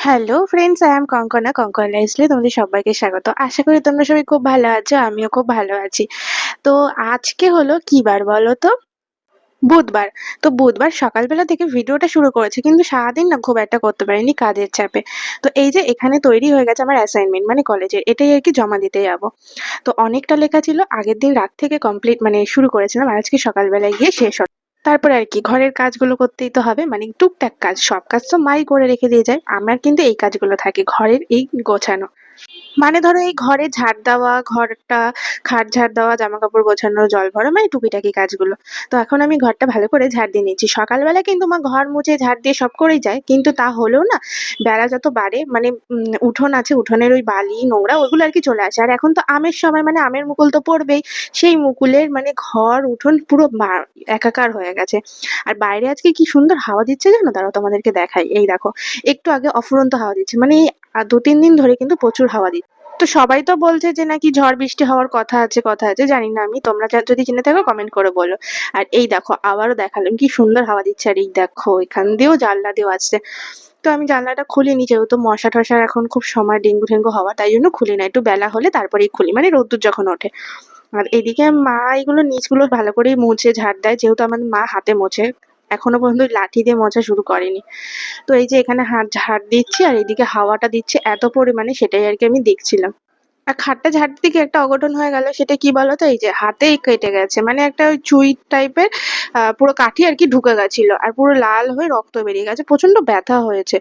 Hello friends I am Kankana Kankana লাইফস্টাইলে তোমাদের সবাইকে স্বাগত। আশা করি তোমরা সবাই খুব ভালো আছো, আমিও খুব ভালো আছি। তো আজকে হলো কি বার বলো তো? বুধবার। তো বুধবার সকালবেলা থেকে ভিডিওটা শুরু করেছি, কিন্তু সারাদিন না খুব একটা করতে পারিনি কাজের চাপে। তো এই যে এখানে তৈরি হয়ে গেছে আমার অ্যাসাইনমেন্ট মানে কলেজের, এটাই আর কি জমা দিতে যাব। তো অনেকটা লেখা ছিল, আগের দিন রাত থেকে কমপ্লিট মানে শুরু করেছিলাম আজকে সকালবেলায় গিয়ে শেষ তারপরে আর কি, ঘরের কাজগুলো করতেই তো হবে। মানে টুকটাক কাজ, সব কাজ তো মাই করে রেখে দিয়ে যায়। আমার কিন্তু এই কাজগুলো থাকে, ঘরের এই গোছানো। মানে ধরো এই ঘরে ঝাড় দেওয়া, ঘরটা খাট ঝাড় দেওয়া জামা কাপড় গোছানো, জল ভরা মানে টুকিটাকি কাজগুলো। তো এখন আমি ঘরটা ভালো করে ঝাড় দিয়ে নিচ্ছি। সকালবেলা কিন্তু মা ঘর মুছে ঝাড় দিয়ে সব করেই যায়, কিন্তু তা হলেও না, বেলা যত বাড়ে মানে উঠোন আছে, উঠোনের ওই বালি, নোংরা, ওইগুলো আর কি চলে আসে। আর এখন তো আমের সময় মানে আমের মুকুল তো পড়বেই, সেই মুকুলের মানে ঘর, উঠোন পুরো একাকার হয়ে গেছে। আর বাইরে আজকে কি সুন্দর হাওয়া দিচ্ছে জানো? দাঁড়াও তোমাদেরকে দেখাই। এই দেখো, একটু আগে অফুরন্ত হাওয়া দিচ্ছে। মানে এই আ- দু তিন দিন ধরে কিন্তু প্রচুর হাওয়া দিচ্ছে। তো সবাই তো বলছে যে নাকি ঝড় বৃষ্টি হওয়ার কথা আছে কথা আছে, জানি না আমি। তোমরা যদি জেনে থাকো কমেন্ট করে বলো। আর এই দেখো, আবারও দেখালাম কি সুন্দর হাওয়া দিচ্ছে। আর এই দেখো, এখান দিয়েও জানলা দিয়েও আসছে। তো আমি জানলাটা খুলিনি, যেহেতু মশা টশার এখন খুব সময় ডেঙ্গু ঠেঙ্গু হওয়া, তাই জন্য খুলি না। একটু বেলা হলে তারপরেই খুলি মানে রোদ্দুর যখন ওঠে। আর এদিকে মা এগুলো নিচগুলো ভালো করেই মুছে, ঝাড় দেয়, যেহেতু আমার মা হাতে মোছে। এখনও পর্যন্ত লাঠি দিয়ে মোছা শুরু করেনি। তো এই যে এখানে হাত ঝাড় দিচ্ছি আর এদিকে হাওয়াটা দিচ্ছে, এত পরিমাণে সেটাই আর কি আমি দেখছিলাম। আর খাটটা ঝাড় দিতে গিয়ে একটা অঘটন হয়ে গেল, সেটা কি বলতো? এই যে হাতেই কেটে গেছে। মানে একটা ওই চুই টাইপের পুরো কাঠি আর কি ঢুকে গেছিল। আর পুরো লাল হয়ে রক্ত বেরিয়ে গেছে। প্রচণ্ড ব্যথা হয়েছে।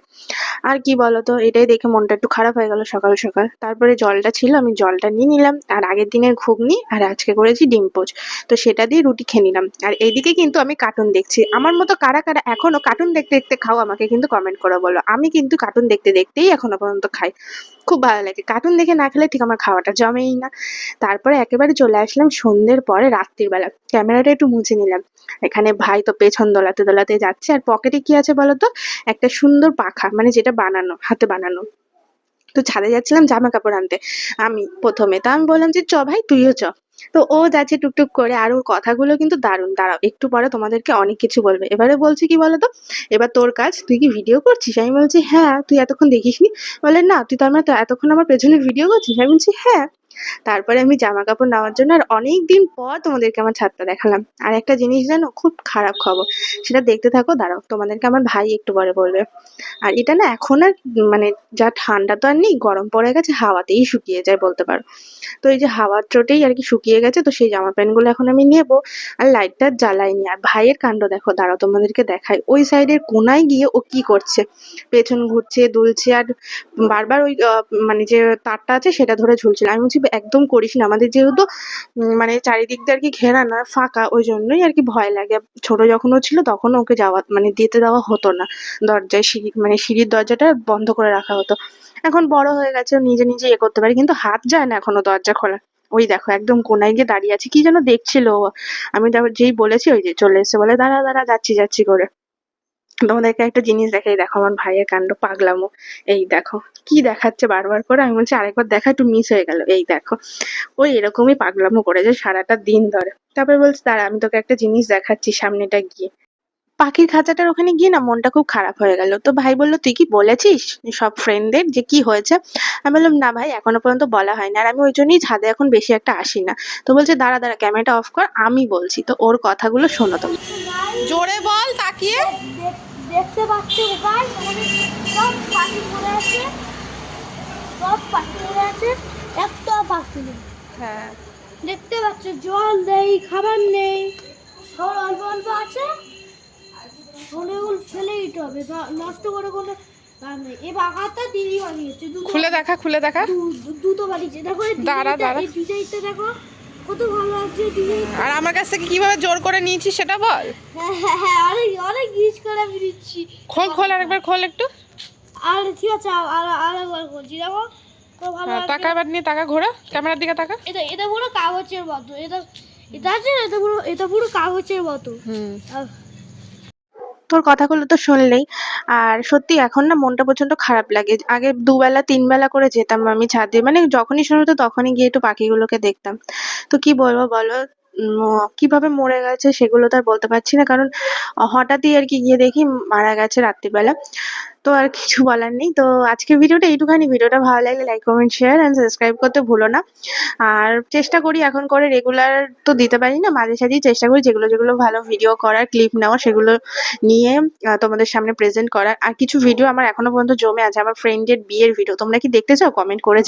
আর কি বলতো? এটাই দেখে মনটা একটু খারাপ হয়ে গেল সকাল সকাল। তারপরে জলটা ছিল, আমি জলটা নিয়ে নিলাম। আর আগের দিনের ঘুগনি আর আজকে করেছি ডিম পোচ। তো সেটা দিয়ে রুটি খেয়ে নিলাম। আর এইদিকে কিন্তু আমি কার্টুন দেখছি। আমার মতো কারা কারা এখনও কার্টুন দেখতে দেখতে খাও, আমাকে কিন্তু কমেন্ট করে বলো। আমি কিন্তু কার্টুন দেখতে দেখতেই এখনও পর্যন্ত খাই। খুব ভালো লাগে। কার্টুন দেখে না খেলে ঠিক আমার খাওয়াটা জমেই না। তারপরে একেবারে চলে আসলাম সন্ধ্যের পরে রাত্রির বেলা। ক্যামেরাটা একটু মুছে নিলাম। এখানে ভাই তো পেছন দোলাতে দোলাতে যাচ্ছে। আর পকেটে কি আছে বলতো? একটা সুন্দর পাখা মানে যেটা বানানো, হাতে বানানো। তো ছাদে যাচ্ছিলাম জামা কাপড় আনতে। আমি প্রথমে তো আমি বললাম যে, চ ভাই, তুইও চ। তো ও যাচ্ছে টুকটুক করে আর ওর কথাগুলো কিন্তু দারুণ। দাঁড়াও, একটু পরে তোমাদেরকে অনেক কিছু বলবে। এবারে বলছে কি বলতো? এবার তোর কাজ, তুই কি ভিডিও করছিস? আমি বলছি হ্যাঁ তুই এতক্ষণ দেখিসনি। বলে, না, তুই তো আমার এতক্ষণ আমার পেছনে ভিডিও করছিস? আমি বলছি হ্যাঁ। তারপরে আমি জামা কাপড় নেওয়ার জন্য আর অনেক দিন পর তোমাদেরকে আমার ছাদটা দেখালাম। আর একটা জিনিস জানো, খুব খারাপ খবর, সেটা দেখতে থাকো, দাঁড়াও, তোমাদেরকে আমার ভাই একটু পরে বলবে। আর এটা না এখন আর মানে যা ঠান্ডা তো আর নেই, গরম পড়ে গেছে, হাওয়াতেই শুকিয়ে যায় বলতে পারো। তো এই যে হাওয়ার চোটেই আর কি শুকিয়ে গেছে, তো সেই জামা প্যান্টগুলো এখন আমি নেব, আর লাইটটা জ্বালাইনি। আর ভাইয়ের কাণ্ড দেখো, দাঁড়াও, তোমাদেরকে দেখাই। ওই সাইডের কোনায় গিয়ে ও কি করছে? পেছন ঘুরছে, দুলছে, আর বারবার ওই মানে যে তারটা আছে, সেটা ধরে ঝুলছিল আমি বলছি একদম করিস না। আমাদের যেহেতু মানে চারিদিক দিয়ে আর কি ঘেরা না, ফাঁকা, ওই জন্যই আর কি ভয় লাগে। ছোট যখন ও ছিল তখন ওকে যাওয়া মানে যেতে দেওয়া হতো না। দরজায় সিঁড়ি মানে সিঁড়ির দরজাটা বন্ধ করে রাখা হতো। এখন বড় হয়ে গেছে নিজে নিজে এ করতে পারে, কিন্তু হাত যায় না এখনও দরজা খোলা। ওই দেখো, একদম কোনায় গিয়ে দাঁড়িয়ে আছে। কি যেন দেখছিল আমি যেই বলেছি, ওই যে চলে এসে বলে, দাঁড়া দাঁড়া, যাচ্ছি যাচ্ছি করে। তোমাদেরকে একটা জিনিস দেখাই। দেখো আমার ভাইয়ের কাণ্ড পাগলামো। এই দেখো, কি দেখাচ্ছে বারবার করে? আমি বলছি, আরেকবার দেখা, একটু মিস হয়ে গেল। এই দেখো ওই এরকমই পাগলামো করেছে সারাটা দিন ধরে। তারপরে বলছে, দাঁড়া, আমি তোকে একটা জিনিস দেখাচ্ছি সামনেটা গিয়ে। পাখির খাঁচাটার ওখানে গিয়ে না মনটা খুব খারাপ হয়ে গেল। তো ভাই বলল, তুই কি বলেছিস সব ফ্রেন্ডদের যে কি হয়েছে? আমি বললাম, না ভাই, এখনও পর্যন্ত বলা হয়নি। আর আমি ওই জন্যই ছাদে এখন বেশি একটা আসি না। তো বলছে, দাঁড়া দাঁড়া ক্যামেরাটা অফ কর, আমি বলছি। তো ওর কথাগুলো শোনো তুমি। জোরে বল, তাকিয়ে। দেখতে পাচ্ছি গাছ সব পাখি পড়ে আছে সব পাখি পড়ে আছে একটা পাখি নেই। হ্যাঁ। দেখতে পাচ্ছ জল নেই খাবার নেই সব অল্প অল্প আছে। ফেলে ফেলে দিতে হবে নষ্ট করে কোনো এই বাগানটা দিদি বানিয়েছে খুলে দেখা খুলে দেখা। দুটো বানিয়েছে। দেখো দাঁড়া, দাঁড়া। দেখো। কত ভালো লাগছে আর আমার কাছ থেকে কীভাবে জোর করে নিয়েছিস সেটা বল। হ্যাঁ হ্যাঁ হ্যাঁ অনেক অনেক ইউজ করে আমি দিচ্ছি। খোল খোল আরেকবার খোল একটু। আর ঠিক আছে আর আর- আর একবার দেখো হ্যাঁ টাকা এবার নিয়ে টাকা ঘোরা ক্যামেরার দিকে টাকা এটা এটা পুরো কাগজের মতো এটা এটা আছে না, এটা পুরো এটা পুরো কাগজের মতো। হুম। আর- তোর কথাগুলো তো শুনলেই আর সত্যি এখন না মনটা প্রচণ্ড খারাপ লাগে। আগে দুবেলা তিন বেলা করে যেতাম আমি ছাদে মানে যখনই শুরু হতো তখনই গিয়ে একটু পাখিগুলোকে দেখতাম। তো কি বলব বলো? কীভাবে মরে গেছে সেগুলো তো আর বলতে পারছি না। কারণ হঠাৎই আর কি গিয়ে দেখি মারা গেছে রাত্রিবেলা। তো আর কিছু বলার নেই। তো আজকের ভিডিওটা এইটুখানি। ভিডিওটা ভালো লাগলে like comment share and subscribe করতে ভুলো না। আর চেষ্টা করি এখন করে রেগুলার তো দিতে পারি না, মাঝে সাঝেই চেষ্টা করি যেগুলো যেগুলো ভালো ভিডিও করার ক্লিপ নেওয়া সেগুলো নিয়ে তোমাদের সামনে প্রেজেন্ট করার। আর কিছু ভিডিও আমার এখনও পর্যন্ত জমে আছে। আমার ফ্রেন্ডের বিয়ের ভিডিও তোমরা কি দেখতে চাও? কমেন্ট করে